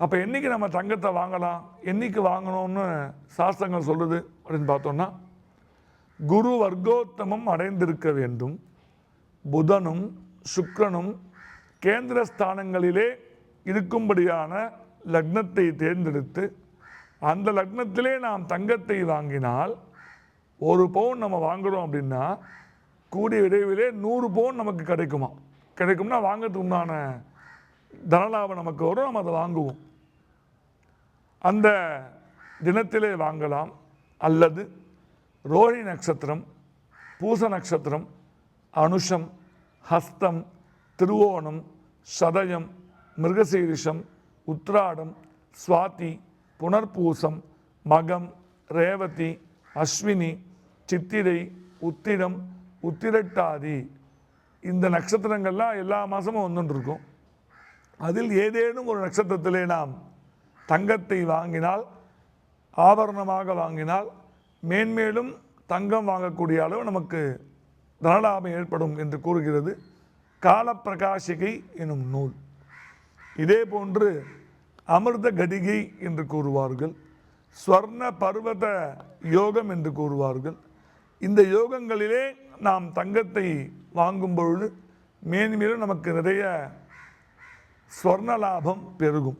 அப்போ என்றைக்கு நம்ம தங்கத்தை வாங்கலாம்? என்னைக்கு வாங்கணும்னு சாஸ்திரங்கள் சொல்லுது அப்படின்னு பார்த்தோம்னா குரு வர்க்கோத்தமம் அடைந்திருக்க வேண்டும். புதனும் சுக்கரனும் கேந்திர ஸ்தானங்களிலே இருக்கும்படியான லக்னத்தை தேர்ந்தெடுத்து அந்த லக்னத்திலே நாம் தங்கத்தை வாங்கினால் ஒரு பவுன் நம்ம வாங்குறோம் அப்படின்னா கூடிய விரைவிலே நூறு பவுன் நமக்கு கிடைக்குமா? கிடைக்கும்னா வாங்கிறதுக்கு உண்டான தனலாபம் நமக்கு வரும் நம்ம அதை வாங்குவோம். அந்த தினத்திலே வாங்கலாம். அல்லது ரோஹி நட்சத்திரம் பூச நட்சத்திரம் அனுஷம் ஹஸ்தம் திருவோணம் சதயம் மிருகசீரிஷம் உத்ராடம் சுவாதி புனர்பூசம் மகம் ரேவதி அஸ்வினி சித்திரை உத்திரம் உத்திரட்டாதி. இந்த நட்சத்திரங்கள்லாம் எல்லா மாதமும் வந்துட்டு இருக்கும் அதில் ஏதேனும் ஒரு நட்சத்திரத்திலே நாம் தங்கத்தை வாங்கினால் ஆபரணமாக வாங்கினால் மேன்மேலும் தங்கம் வாங்கக்கூடிய அளவு நமக்கு தனலாபம் ஏற்படும் என்று கூறுகிறது. காலப்பிரகாசிகை எனும் நூல். இதே போன்று அமிர்த கடிகை என்று கூறுவார்கள். ஸ்வர்ண பர்வத யோகம் என்று கூறுவார்கள். இந்த யோகங்களிலே நாம் தங்கத்தை வாங்கும் பொழுது மேன்மேலும் நமக்கு நிறைய സ്വർണലാഭം പെരുകും.